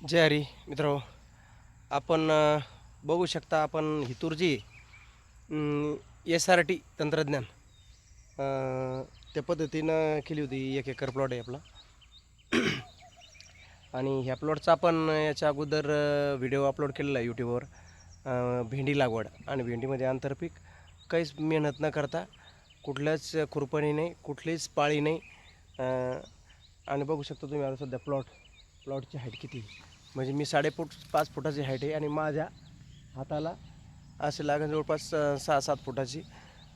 जय हरी मित्र आपण बघू शकता आपण हितूरजी एस आर टी तंत्रज्ञान त्या पद्धतीनं केली होती. एक एकर प्लॉट आहे आपला. आणि ह्या प्लॉटचा आपण याच्या अगोदर व्हिडिओ अपलोड केलेला आहे यूट्यूबवर भेंडी लागवड आणि भेंडीमध्ये आंतरपीक. काहीच मेहनत न करता कुठल्याच खुरपणी नाही कुठलीच पाळी नाही. आणि बघू शकता तुम्ही आता सध्या प्लॉट प्लॉटची हाईट किती म्हणजे मी साडेफूट पाच फुटाची हाईट आहे आणि माझ्या हाताला असे लागेल जवळपास सहा सात फुटाची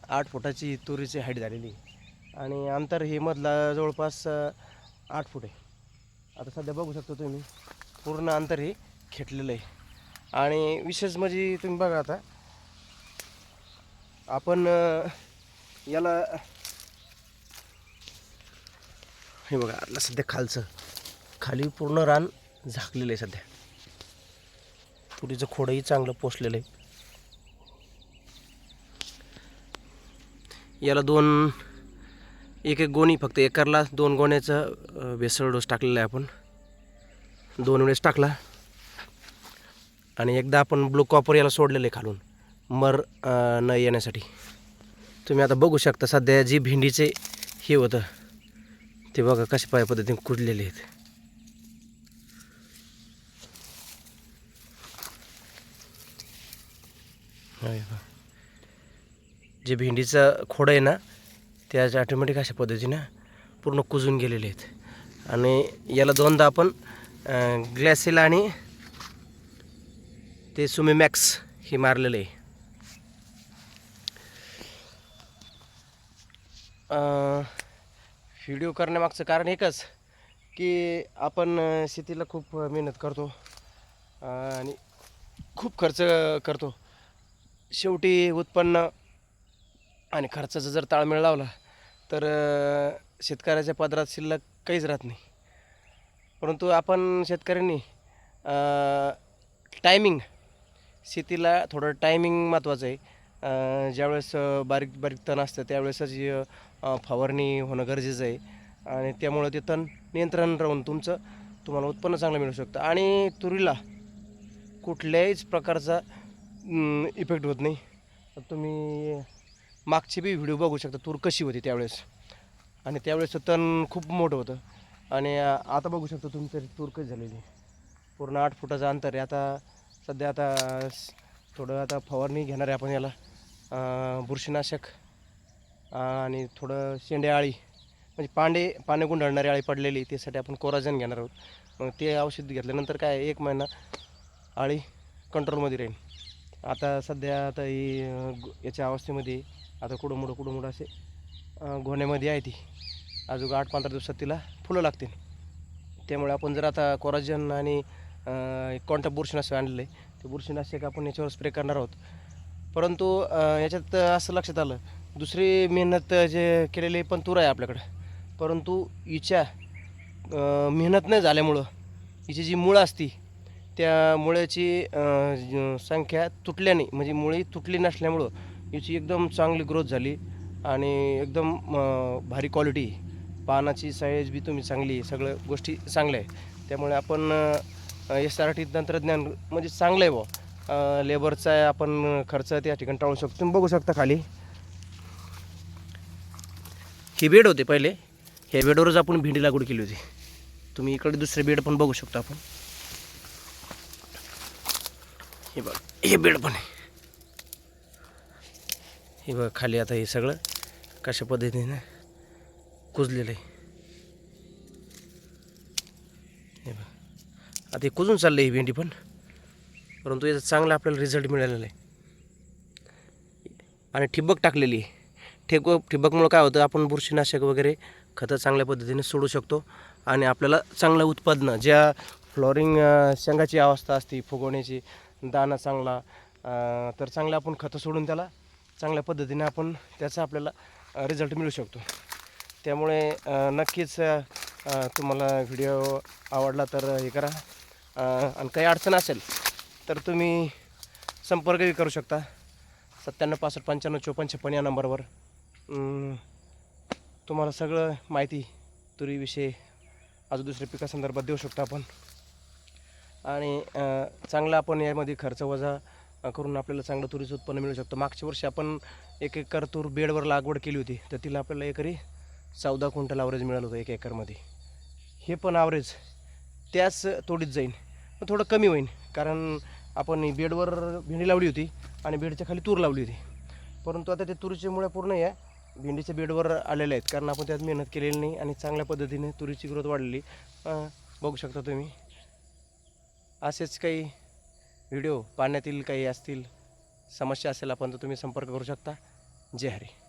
आठ फुटाची तुरीची हाईट झालेली आहे. आणि अंतर हे मधला जवळपास आठ फूट आहे आता सध्या बघू शकतो तुम्ही पूर्ण अंतर हे खेटलेलं आहे आणि विशेष म्हणजे तुम्ही बघा आता आपण याला हे बघा आता सध्या खालचं खाली पूर्ण रान झाकलेलं आहे सध्या. तुरीचं खोडंही चांगलं पोचलेलं आहे. याला दोन एक एक गोणी फक्त एकरला दोन गोण्याचा अ, भेसळ डोस टाकलेला आहे आपण. दोन वेळेस टाकला. आणि एकदा आपण ब्लू कॉपर याला सोडलेलं आहे खालून मर न येण्यासाठी. तुम्ही आता बघू शकता सध्या जी भेंडीचे हे होतं ते बघा कशा पाय पद्धतीने कुजलेले आहेत होय बा. जे भेंडीचं खोडं आहे ना त्याच्या ऑटोमॅटिक अशा पद्धतीनं पूर्ण कुजून गेलेले आहेत. आणि याला दोनदा आपण ग्लॅसिल आणि ते सुमीमॅक्स हे मारलेलं आहे. व्हिडिओ करण्यामागचं कारण एकच की आपण शेतीला खूप मेहनत करतो आणि खूप खर्च करतो. शेवटी उत्पन्न आणि खर्चाचा जर ताळमेळ लावला तर शेतकऱ्याच्या पदरात शिल्लक काहीच राहत नाही. परंतु आपण शेतकऱ्यांनी टायमिंग शेतीला थोडं टायमिंग महत्त्वाचं आहे. ज्यावेळेस बारीक बारीक तण असतं त्यावेळेसच जी फवारणी होणं गरजेचं आहे. आणि त्यामुळं ते तण नियंत्रण राहून तुमचं तुम्हाला उत्पन्न चांगलं मिळू शकतं. आणि तुरीला कुठल्याहीच प्रकारचा इफेक्ट होत नाही. तुम्ही मागचे बी व्हिडिओ बघू शकता तूर कशी होती त्यावेळेस. आणि त्यावेळेस तण खूप मोठं होतं. आणि आता बघू शकता तुम्ही तरी तूर कशी झालेली. पूर्ण आठ फुटाचं अंतर आहे. आता सध्या आता थोडं आता फवारणी घेणार आहे आपण याला. बुरशीनाशक आणि थोडं शेंडे आळी म्हणजे पांडे पाने गुंडाळणारी आळी पडलेली त्यासाठी आपण कोराजन घेणार आहोत. मग ते औषध घेतल्यानंतर काय एक महिना आळी कंट्रोलमध्ये राहील. आता सध्या आता ही याच्या अवस्थेमध्ये आता कुठं मुडं मुडं असे घोण्यामध्ये आहे ती. अजून आठ पंधरा दिवसात तिला फुलं लागतील. त्यामुळे आपण जर आता कोराजन आणि कोणता कोणतं बुरशीनाशक आणलेलं आहे ते बुरशीनाशक आपण याच्यावर स्प्रे करणार आहोत. परंतु याच्यात असं लक्षात आलं दुसरी मेहनत जे केलेली पण तूर आहे आपल्याकडं. परंतु हिच्या मेहनत नाही झाल्यामुळं हिची जी मुळं असती त्या मुळ्याची संख्या तुटल्याने म्हणजे मुळी तुटली नसल्यामुळं याची एकदम चांगली ग्रोथ झाली आणि एकदम भारी क्वालिटी पानाची साईज बी तुम्ही चांगली सगळं गोष्टी चांगल्या आहे. त्यामुळे आपण एस आर टी तंत्रज्ञान म्हणजे चांगलं आहे बुवा. लेबरचा आपण खर्च त्या ठिकाणी टाळू शकतो. तुम्ही बघू शकता खाली. ही बेड होते पहिले. ह्या बेडवरच आपण भेंडी लागवड केली होती. तुम्ही इकडे दुसरे बेड पण बघू शकता आपण. हे बघ हे बेड पण आहे. हे बघ खाली आता हे सगळं कशा पद्धतीने कुजलेलं आहे. हे बघ आता हे कुजून चाललं आहे ही भेंडी पण. परंतु याचा चांगला आपल्याला रिझल्ट मिळालेला आहे. आणि ठिबक टाकलेली आहे. ठिबक ठिबकमुळं काय होतं आपण बुरशीनाशक वगैरे खतं चांगल्या पद्धतीने सोडू शकतो. आणि आपल्याला चांगलं उत्पादनं ज्या फ्लॉरिंग शेंगाची अवस्था असते फुगवण्याची दाना चांगला तर चांगलं आपण खतं सोडून त्याला चांगल्या पद्धतीने आपण त्याचा आपल्याला रिझल्ट मिळू शकतो. त्यामुळे नक्कीच तुम्हाला व्हिडिओ आवडला तर हे करा. आणि काही अडचण असेल तर तुम्ही संपर्कही करू शकता. सत्त्याण्णव पासष्ट पंच्याण्णव चोपन्न छप्पन या नंबरवर. तुम्हाला सगळं माहिती तुरीविषयी अजून दुसऱ्या पिकासंदर्भात देऊ शकतो आपण. आणि चांगला आपण यामध्ये खर्च वजा करून आपल्याला चांगलं तुरीचं उत्पन्न मिळू शकतं. मागच्या वर्षी आपण एक एकर तूर बेडवर लागवड केली होती तर तिला आपल्याला एकरी चौदा क्विंटल ॲव्हरेज मिळालं होतं एक एकरमध्ये. हे पण ॲव्हरेज त्याच तोडीत जाईन. पण थोडं कमी होईल कारण आपण बेडवर भेंडी लावली होती आणि बेडच्या खाली तूर लावली होती. परंतु आता ते तुरीच्यामुळे पूर्ण या भेंडीच्या बेडवर आलेल्या आहेत कारण आपण त्यात मेहनत केलेली नाही आणि चांगल्या पद्धतीने तुरीची ग्रोथ वाढलेली. बघू शकता तुम्ही. असेच काही व्हिडिओ पाण्यातील काही असतील समस्या असेल आपण तर तुम्ही संपर्क करू शकता. जय हरी.